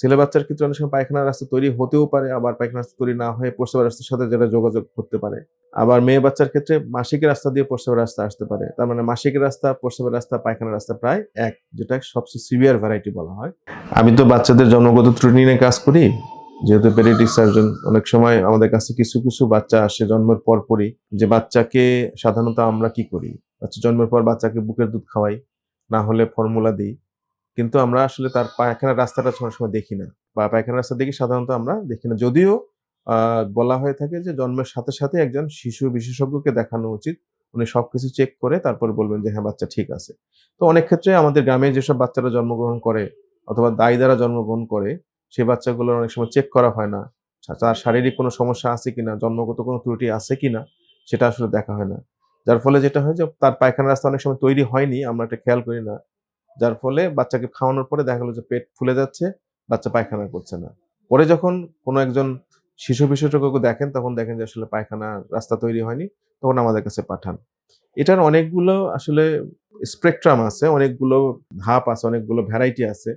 ছেলে বাচ্চার ক্ষেত্রে অনেক সময় পায়খানার রাস্তা তৈরি হতেও পারে, আবার পায়খানার রাস্তা তৈরি না হয়ে প্রস্রাবের রাস্তার সাথে যেটা যোগাযোগ করতে পারে। আবার মেয়ে বাচ্চার ক্ষেত্রে মাসিকের রাস্তা দিয়ে প্রস্রাবের রাস্তা আসতে পারে। তার মানে মাসিকের রাস্তা প্রস্রাবের রাস্তা, পায়খানার রাস্তা প্রায় এক, যেটা সবচেয়ে সিভিয়ার ভ্যারাইটি বলা হয়। আমি তো বাচ্চাদের জন্মগত ত্রুটি নিয়ে কাজ করি, যেহেতু পেডিয়াট্রিক সার্জন অনেক সময় আমাদের কাছে কিছু কিছু বাচ্চা আসে জন্মের পর পরই, যে বাচ্চাকে সাধারণত আমরা কি করি? বাচ্চা জন্মের পর বাচ্চাকে বুকের দুধ খাওয়াই, না হলে ফর্মুলা দিই। কিন্তু আমরা আসলে তার পায়খানার রাস্তাটা অনেক সময় দেখি না। বা পায়খানার রাস্তা দেখি সাধারণত আমরা দেখি না। যদিও বলা হয়ে থাকে যে জন্মের সাথে সাথে একজন শিশু বিশেষজ্ঞকে দেখানো উচিত। উনি সবকিছু চেক করে তারপরে বলবেন যে হ্যাঁ বাচ্চা ঠিক আছে। তো অনেক ক্ষেত্রে আমাদের গ্রামে যেসব বাচ্চারা জন্মগ্রহণ করে অথবা দায়ী দ্বারা জন্মগ্রহণ করে, সেই বাচ্চাগুলোর অনেক সময় চেক করা হয় না। তার শারীরিক কোনো সমস্যা আছে কিনা, জন্মগত কোনো ত্রুটি আছে কিনা, সেটা আসলে দেখা হয় না। যার ফলে যেটা হয় যে, তার পায়খানার রাস্তা অনেক সময় তৈরি হয়নি, আমরা এটা খেয়াল করি না। যার ফলে বাচ্চাকে খাওয়ানোর পরে দেখা গেলো যে পেট ফুলে যাচ্ছে, বাচ্চা পায়খানা করছে না। পরে যখন কোনো একজন শিশু বিশেষজ্ঞকে দেখেন, তখন দেখেন যে আসলে পায়খানা রাস্তা তৈরি হয়নি, তখন আমাদের কাছে পাঠান। এটার অনেকগুলো আসলে স্পেকট্রাম আছে, অনেকগুলো ধাপ আছে, অনেকগুলো ভ্যারাইটি আছে।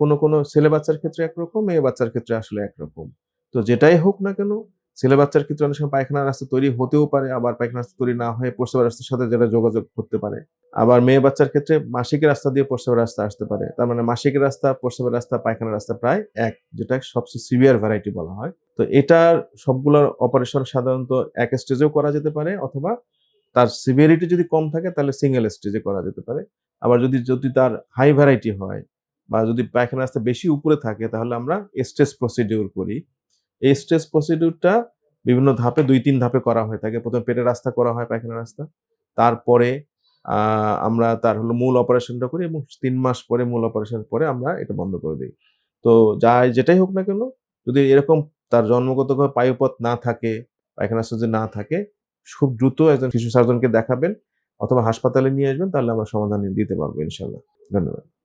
কোনো কোনো ছেলে বাচ্চার ক্ষেত্রে একরকম, মেয়ে বাচ্চার ক্ষেত্রে আসলে একরকম। তো যেটাই হোক না কেন ছেলে বাচ্চার ক্ষেত্রে অনেক সময় পায়খানার রাস্তা তৈরি হতেও পারে, আবার পায়খানার রাস্তা তৈরি না হয়ে প্রস্রাবের রাস্তার সাথে যেটা যোগাযোগ করতে পারে। আবার মেয়ে বাচ্চার ক্ষেত্রে মাসিকের রাস্তা দিয়ে প্রস্রাবের রাস্তা আসতে পারে। তার মানে মাসিকের রাস্তা প্রস্রাবের রাস্তা, পায়খানার রাস্তা প্রায় এক, যেটা সবচেয়ে সিভিয়ার ভ্যারাইটি বলা হয়। তো এটার সবগুলোর অপারেশন সাধারণত এক স্টেজেও করা যেতে পারে, অথবা তার সিভিয়ারিটি যদি কম থাকে, তাহলে সিঙ্গেল স্টেজে করা যেতে পারে। আবার যদি যদি তার হাই ভ্যারাইটি হয়, বা যদি পায়খানা রাস্তা বেশি উপরে থাকে, তাহলে আমরা স্টেজ প্রসিডিউর করি। এই স্টেজ প্রসিডিউরটা বিভিন্ন ধাপে দুই, তিন ধাপে করা হয়ে। থাকে প্রথমে পেটের রাস্তা করা হয় পায়খানা রাস্তা। তারপরে আমরা তার হলো মূল অপারেশনটা করি এবং তিন মাস পরে মূল অপারেশন পরে আমরা এটা বন্ধ করে দিই। তো যা যেটাই হোক না কেন, যদি এরকম তার জন্মগতভাবে পায়ুপথ না থাকে, পায়খানা রাস্তা যদি না থাকে, খুব দ্রুত একজন শিশু সার্জনকে দেখাবেন অথবা হাসপাতালে নিয়ে আসবেন, তাহলে আমরা সমাধান দিতে পারব ইনশাল্লাহ ধন্যবাদ।